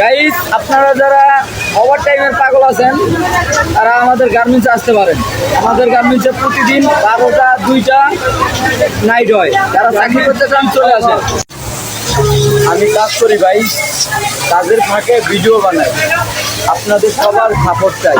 Guys আপনারা যারা over টাইমের পাগল আছেন, তারা আমাদের গার্মেন্টসে আসতে পারেন। আমাদের গার্মেন্টসে প্রতিদিন বারোটা, দুইটা নাইট হয়। যারা চাকরি করতে চান, চলে আসেন। আমি কাজ করি ভাই, কাজের ফাঁকে ভিডিও বানাই। আপনাদের সবার সাপোর্ট চাই।